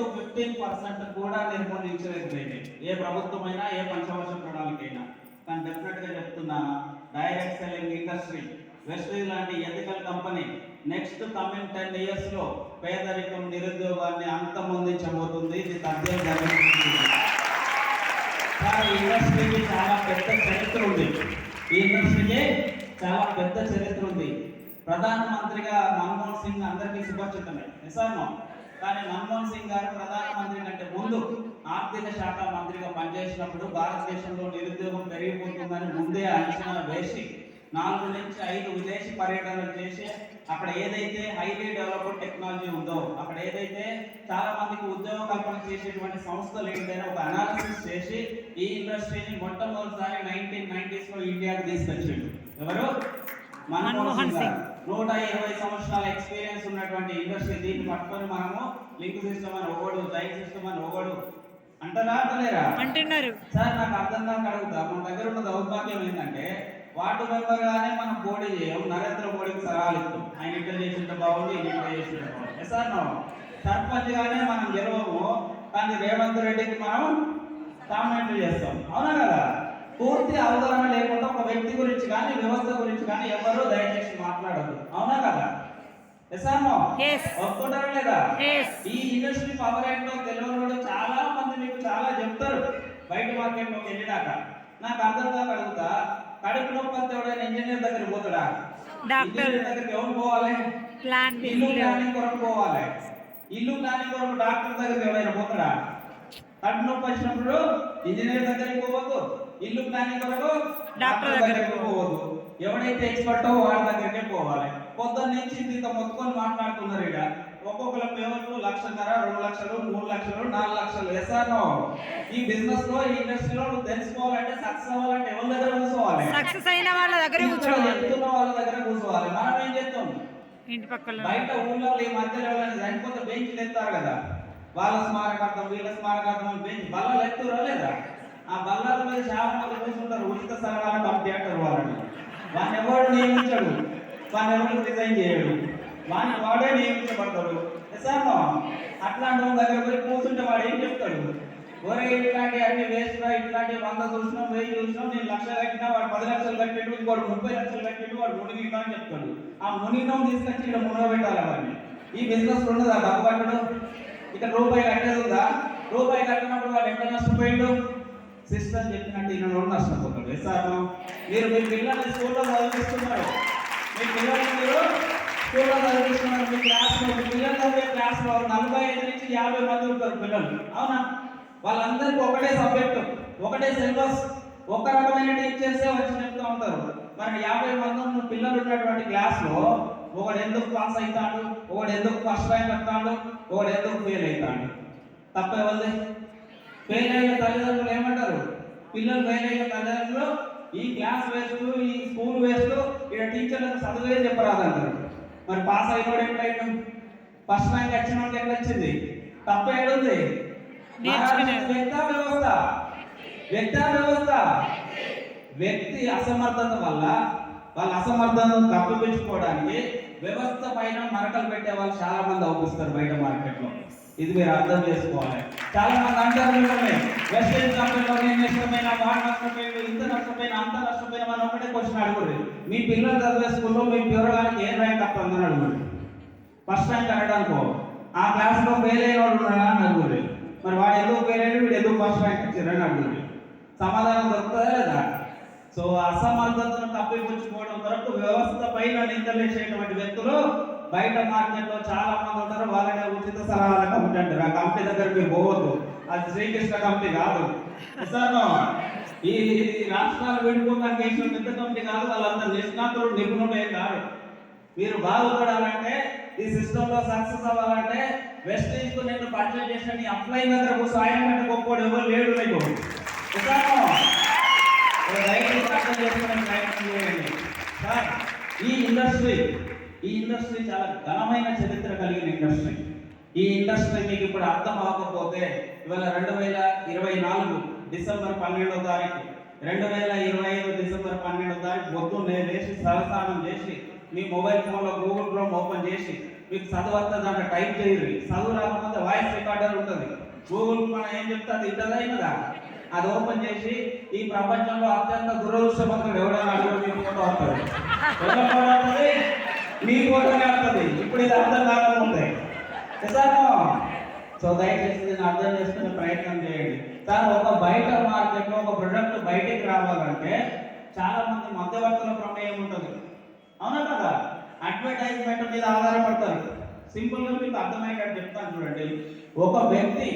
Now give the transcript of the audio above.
To fifteen percent కూడా నిర్మూలించలేదు దీన్ని. ఏ ప్రభుత్వమైనా ఏ పంచవర్ష ప్రణాళికైనా. కానీ డెఫినెట్గా చెప్తున్నాను డైరెక్ట్ సెల్లింగ్ ఇండస్ట్రీ వెస్ట్ లాంటి ethical company next coming ten ఇయర్స్లో పేదరికం నిరుద్యోగాన్ని అంతమొందించబోతుంది ఇది తథ్యం జరుగుతుంది. ఇండస్ట్రీకి చాలా పెద్ద చరిత్ర ఉంది. ఈ ఇండస్ట్రీకి చాలా పెద్ద చరిత్ర ఉంది. ప్రధానమంత్రిగా మన్మోహన్ సింగ్ అందరికీ సుపరిచితమే నిజాను కానీ మన్మోహన్ సింగ్ గారు ప్రధానమంత్రి కంటే ముందు ఆర్థిక శాఖ మంత్రిగా పనిచేసినప్పుడు భారతదేశంలో నిరుద్యోగం పెరిగిపోతుందని ముందే అంచనా వేసి నాలుగు నుంచి ఐదు విదేశీ పర్యటనలు చేసి అక్కడ ఏదైతే హైలీ డెవలప్డ్ టెక్నాలజీ ఉందో అక్కడ ఏదైతే చాలా మందికి ఉద్యోగ కల్పన చేసేటువంటి సంస్థలు ఏంటంటే ఒక అనాలిసిస్ చేసి ఈ ఇండస్ట్రీని మొట్టమొదటిసారి నైన్టీన్ నైన్టీస్లో ఇండియాకి తీసుకొచ్చిండు. ఎవరు? మన్మోహన్ సింగ్. నూట ఇరవై సంవత్సరాల ఎక్స్పీరియన్స్ ఉన్నటువంటి ఇండస్ట్రీ దీన్ని పట్టుకొని మనము లింక్ సిస్టమ్ అని ఒకడు జైన్ సిస్టమ్ అని ఒకడు అంటారా అంటలేరా? అంటున్నారు. సార్ నాకు అర్థం కాక అడుగుతా. మన దగ్గర ఉన్న దౌర్భాగ్యం ఏంటంటే వార్డు మెంబర్ గానే మనం పోటీ చేయం నరేంద్ర మోడీకి సలహాలు ఇస్తాం. ఆయన ఇట్లా చేసింటే బాగుంది ఈయన ఇట్లా చేసింటే బాగుంది సార్ నో సర్పంచ్ గానే మనం గెలవము కానీ రేవంత్ రెడ్డికి మనం కామెంట్లు చేస్తాం. అవునా కదా? పూర్తి అవగాహన లేకుండా ఒక వ్యక్తి గురించి కానీ వ్యవస్థ గురించి కానీ ఎవరు దయచేసి మాట్లాడదు అవునా కదా. ఒప్పుకుంటారా లేదా. ఈ ఇండస్ట్రీ పవర్ ఏంటో తెలియని చాలా మంది మీకు చాలా చెప్తారు. బయట మార్కెట్లోకి వెళ్ళినాక. నాకు అర్థం కాక అడుగుతా. కడుపు నొప్పి వస్తే ఎవడైనా ఇంజనీర్ దగ్గర పోతాడా? డాక్టర్. దగ్గరికి ఎవరు పోవాలి? ఇల్లు ప్లానింగ్ కొరకు పోవాలి. ఇల్లు ప్లానింగ్ కొరకు డాక్టర్ దగ్గరికి ఎవరైనా పోతాడా? కడుపు నొప్పి వచ్చినప్పుడు ఇంజనీర్ దగ్గరికి పోవద్దు. ఇల్లు ప్లానింగ్ కొరకు డాక్టర్ దగ్గరికి పోవద్దు. ఎవడైతే ఎక్స్పర్టో వాడి దగ్గరికే పోవాలి. పొద్దున్న నుంచి ఇంత మొత్తుకొని మాట్లాడుతున్నారు ఇక్కడ ఒక్కొక్కల పేమెంట్ లక్షన్నర రెండు లక్షలు మూడు లక్షలు నాలుగు లక్షలు. ఎస్ఆర్నో ఈ బిజినెస్లో ఈ ఇండస్ట్రీలో నువ్వు తెలుసుకోవాలంటే సక్సెస్ అవ్వాలంటే ఎవరి దగ్గర కూర్చోవాలి? సక్సెస్ అయిన వాళ్ళ దగ్గర కూర్చోవాలి. చెప్తున్న వాళ్ళ దగ్గర కూర్చోవాలి. మనం ఏం చేస్తాం? ఇంటి బయట ఊళ్ళో ఈ మధ్యలో ఎవరైనా చనిపోతే బెంచ్లు ఎత్తారు కదా? వాళ్ళ స్మారకార్థం వీళ్ళ స్మారకార్థం బెంచ్ బల్లలు ఎత్తురా లేదా? ఆ బంగారం మీద చాలా మంది కూర్చుంటారు. ఉచిత సరళ కమిటీ అంటారు వాళ్ళని వాడిని ఎవరు నియమించడు. వాడిని ఎవరు డిజైన్ చేయడు. వాడిని వాడే నియమించబడతాడు. సార్ అట్లాంటి వాళ్ళ దగ్గర పోయి కూర్చుంటే వాడు ఏం చెప్తాడు? ఒరే ఇట్లాంటి అన్ని వేస్ట్ ఇట్లాంటి వంద చూసినా వెయ్యి చూసినా నేను లక్ష కట్టినా వాడు పది లక్షలు కట్టిండు ఇంకోటి ముప్పై లక్షలు కట్టిండు వాడు మునిగినా అని చెప్తాడు. ఆ మునిగినం తీసుకొచ్చి ఇక్కడ మునగబెట్టాలి వాడిని. ఈ బిజినెస్ ఉన్నదా డబ్బు కట్టడం ఇక్కడ రూపాయి కట్టేది ఉందా రూపాయి కట్టినప్పుడు వాడు ఎక్కడ నష్టపోయిండు సిస్టమ్ చెప్పినట్టు ఈయన రెండు నష్టపోతాడు ఎస్ఆర్ మీరు మీ పిల్లల్ని స్కూల్లో చదివిస్తున్నారు. మీ పిల్లల్ని మీరు స్కూల్లో చదివిస్తున్నారు. మీ క్లాస్లో మీ పిల్లలు చదివే క్లాస్లో నలభై ఐదు నుంచి యాభై మంది ఉంటారు పిల్లలు. అవునా? వాళ్ళందరికీ ఒకటే సబ్జెక్టు ఒకటే సిలబస్ ఒక రకమైన టీచర్సే వచ్చి చెప్తూ ఉంటారు. మరి యాభై మంది ఉన్న పిల్లలు ఉన్నటువంటి క్లాస్లో ఒకడు ఎందుకు పాస్ అవుతాడు ఒకడు ఎందుకు ఫస్ట్ ర్యాంక్ వస్తాడు? ఒకడు ఎందుకు ఫెయిల్ అవుతాడు తప్పే ఎవరిది ఫెయిల్ అయిన పిల్లలు అయిన తల్లిదండ్రులు ఈ క్లాస్ వేస్ట్ ఈ స్కూల్ వేస్ట్ ఇక్కడ టీచర్లకు చదువే చెప్పరాదంటారు. మరి పాస్ అయినోడు ఎట్లయినా ఫస్ట్ ర్యాంక్ వచ్చిన వాడికి ఎట్లా వచ్చింది? తప్ప ఏడుంది వ్యక్త వ్యవస్థ? వ్యక్త వ్యవస్థ? వ్యక్తి అసమర్థత వల్ల వాళ్ళ అసమర్థతను కప్పిపుచ్చుకోవడానికి వ్యవస్థ పైన మరకలు పెట్టే వాళ్ళు చాలా మంది అవుపిస్తారు బయట మార్కెట్లో ఇది మీరు అర్థం చేసుకోవాలి. చాలా మంది అంటారు మిమ్మల్ని వెస్టర్న్ కంపెనీలో నేను నష్టమైన వాడు నష్టపోయాడు ఇంత నష్టపోయిన అంత నష్టపోయిన మనం ఒకటే క్వశ్చన్ అడుగురు మీ పిల్లలు చదివే స్కూల్లో మీ పిల్లగానికి ఏం ర్యాంక్ వస్తుందని అడుగురు ఫస్ట్ ర్యాంక్ అడగడానికో ఆ క్లాస్లో ఫెయిల్ అయిన వాడు ఉన్నాడా అని అడుగురు మరి వాడు ఎందుకు ఫెయిల్ అయ్యాడు వీడు ఎందుకు ఫస్ట్ ర్యాంక్ ఇచ్చారని అడుగురు సమాధానం దొరుకుతుందా లేదా? సో అసమర్థతను తప్పిపుచ్చుకోవడం వరకు వ్యవస్థ పైన నిందలు చేసేటువంటి వ్యక్తులు బయట మార్కెట్లో చాలా మంది ఉంటారు వాళ్ళని ఉచిత సలహాల కమిటీ అంటారు. ఆ కంపెనీ దగ్గర మీరు పోవద్దు. అది శ్రీకృష్ణ కంపెనీ కాదు. సార్ ఈ రాష్ట్రాలు విడిపోవడానికి వేసిన పెద్ద కంపెనీ కాదు వాళ్ళందరూ నిష్ణాతులు నిపుణులే కాదు. మీరు బాగుపడాలంటే ఈ సిస్టమ్లో సక్సెస్ అవ్వాలంటే వెస్టేజ్కు నేను పర్చేజ్ చేసిన నీ అప్లై దగ్గర సాయం ఆయన కంటే గొప్పవాడు ఎవరు లేడు నీకు ఉదాహరణ రైతులు అర్థం చేసుకునే ప్రయత్నం చేయండి. సార్ ఈ ఇండస్ట్రీ ఈ ఇండస్ట్రీ చాలా ఘనమైన చరిత్ర కలిగిన ఇండస్ట్రీ ఈ ఇండస్ట్రీ మీకు ఇప్పుడు అర్థం అవ్వకపోతే ఇవాళ రెండు వేల ఇరవై నాలుగు డిసెంబర్ పన్నెండో తారీఖు. రెండు వేల ఇరవై ఐదు డిసెంబర్ పన్నెండో తారీఖు పొద్దున్నే లేచి తలస్నానం చేసి మీ మొబైల్ ఫోన్లో గూగుల్ క్రోమ్ ఓపెన్ చేసి మీకు చదువు వస్తుంది టైప్ చేయరు. చదువు రాకపోతే వాయిస్ రికార్డర్ ఉంటుంది. గూగుల్ మనం ఏం చెప్తుంది? ఇంటదా అయినదా అది ఓపెన్ చేసి ఈ ప్రపంచంలో అత్యంత దురదృష్టవంతుడు ఎవడైనా అడుగు మీ ఫోటో వస్తుంది. మీకు అర్థం వస్తుంది ఇప్పుడు ఇది అర్థం కాకముందే నిజాను సో దయచేసి దీన్ని అర్థం చేసుకునే ప్రయత్నం చేయండి. సార్ ఒక బయట మార్కెట్లో ఒక ప్రొడక్ట్ బయటికి రావాలంటే చాలా మంది మధ్యవర్తుల ప్రమేయం ఉంటుంది. అవునా కదా? అడ్వర్టైజ్మెంట్ మీద ఆధారపడతారు. సింపుల్గా మీకు అర్థమయ్యేటట్టు చెప్తాను చూడండి. ఒక వ్యక్తి